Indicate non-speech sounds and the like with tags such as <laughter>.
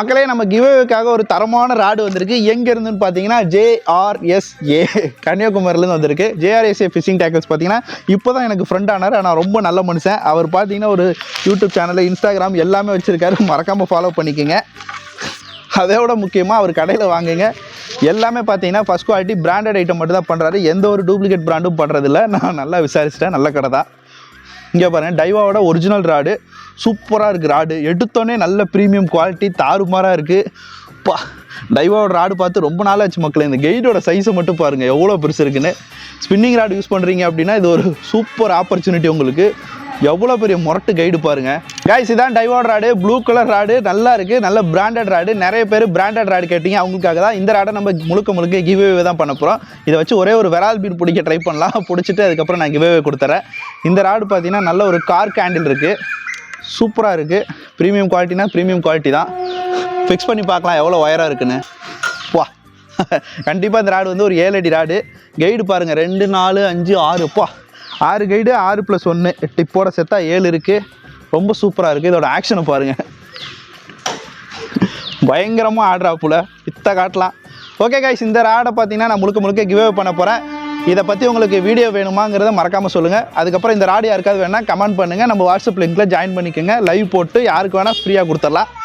மக்களே நம்ம கிவேவுக்காக ஒரு தரமான ராடு வந்திருக்கு. எங்கேருந்துன்னு பார்த்தீங்கன்னா ஜேஆர்எஸ்ஏ கன்னியாகுமரியிலேருந்து வந்திருக்கு. ஜேஆர்எஸ்ஏ ஃபிஷிங் டேக்கல்ஸ் பார்த்தீங்கன்னா இப்போ தான் எனக்கு ஃப்ரெண்ட் ஆனார். ஆனால் ரொம்ப நல்ல மனுஷன். அவர் பார்த்தீங்கன்னா ஒரு யூடியூப் சேனல் இன்ஸ்டாகிராம் எல்லாமே வச்சுருக்காரு. மறக்காமல் ஃபாலோ பண்ணிக்கோங்க. அதோட முக்கியமாக அவர் கடையில் வாங்குங்க. எல்லாமே பார்த்தீங்கன்னா ஃபஸ்ட் குவாலிட்டி பிராண்டட் ஐட்டம் மட்டும் தான் பண்ணுறாரு எந்த ஒரு டூப்ளிகேட் பிராண்டும் பண்ணுறதில்ல நான் நல்லா விசாரிச்சிட்டேன். நல்ல கடை தான் இங்கே பாருங்கள் டைவாவோட ஒரிஜினல் ராடு சூப்பராக இருக்குது ராடு. எடுத்தோடனே நல்ல ப்ரீமியம் குவாலிட்டி தாறுமாறாக இருக்குது பா டைவோட ராடு பார்த்து ரொம்ப நாள் ஆச்சு மக்களே இந்த கெய்டோட சைஸை மட்டும் பாருங்கள் எவ்வளோ பெருசு இருக்குன்னு. ஸ்பின்னிங் ராடு யூஸ் பண்ணுறீங்க அப்படின்னா இது ஒரு சூப்பர் ஆப்பர்ச்சுனிட்டி உங்களுக்கு. எவ்வளோ பெரிய முரட்டு கைடு பாருங்க. கைஸ் இதான் டைவாட் ராடு. Blue colour rod. நல்லா இருக்குது நல்ல பிராண்டட் ராடு. நிறைய பேர் பிராண்டட் ராடு கேட்டீங்க. அவங்களுக்காக தான் இந்த ராடை நம்ம முழுக்க முழுக்க கிவ்வே தான் பண்ண போகிறோம் இதை வச்சு ஒரே ஒரு வெரால் பீன் பிடிக்க ட்ரை பண்ணலாம். பிடிச்சிட்டு அதுக்கப்புறம் நான் கிவ்வே கொடுத்துறேன். இந்த ராடு பார்த்தீங்கன்னா நல்ல ஒரு கார் கேண்டில் இருக்குது சூப்பராக இருக்குது ப்ரீமியம் குவாலிட்டினா ப்ரீமியம் குவாலிட்டி தான். ஃபிக்ஸ் பண்ணி பார்க்கலாம் எவ்வளோ ஒயராக இருக்குன்னு. வா. <laughs> கண்டிப்பாக இந்த ராடு வந்து ஒரு ஏழு அடி ராடு கைடு பாருங்கள் ரெண்டு நாலு அஞ்சு ஆறு. பா ஆறு கைடு ஆறு ப்ளஸ் ஒன்று டிப்போட செத்தா ஏழு இருக்குது ரொம்ப சூப்பராக இருக்குது இதோட ஆக்ஷனை பாருங்கள் பயங்கரமாக ஆடுறா போல. இத்த காட்டலாம். ஓகே காய்ஸ் இந்த ராடை பார்த்தீங்கன்னா நான் முழுக்க முழுக்க கிவ்அவே பண்ண போகிறேன் இதை பற்றி உங்களுக்கு வீடியோ வேணுமாங்கிறத மறக்காமல் சொல்லுங்கள் அதுக்கப்புறம் இந்த ராடு யாருக்காவது வேணால் கமெண்ட் பண்ணுங்கள் நம்ம வாட்ஸ்அப் லிங்க்கில் ஜாயின் பண்ணிக்கோங்க. லைவ் போட்டு யாருக்கு வேணால் ஃப்ரீயாக கொடுத்துடலாம்.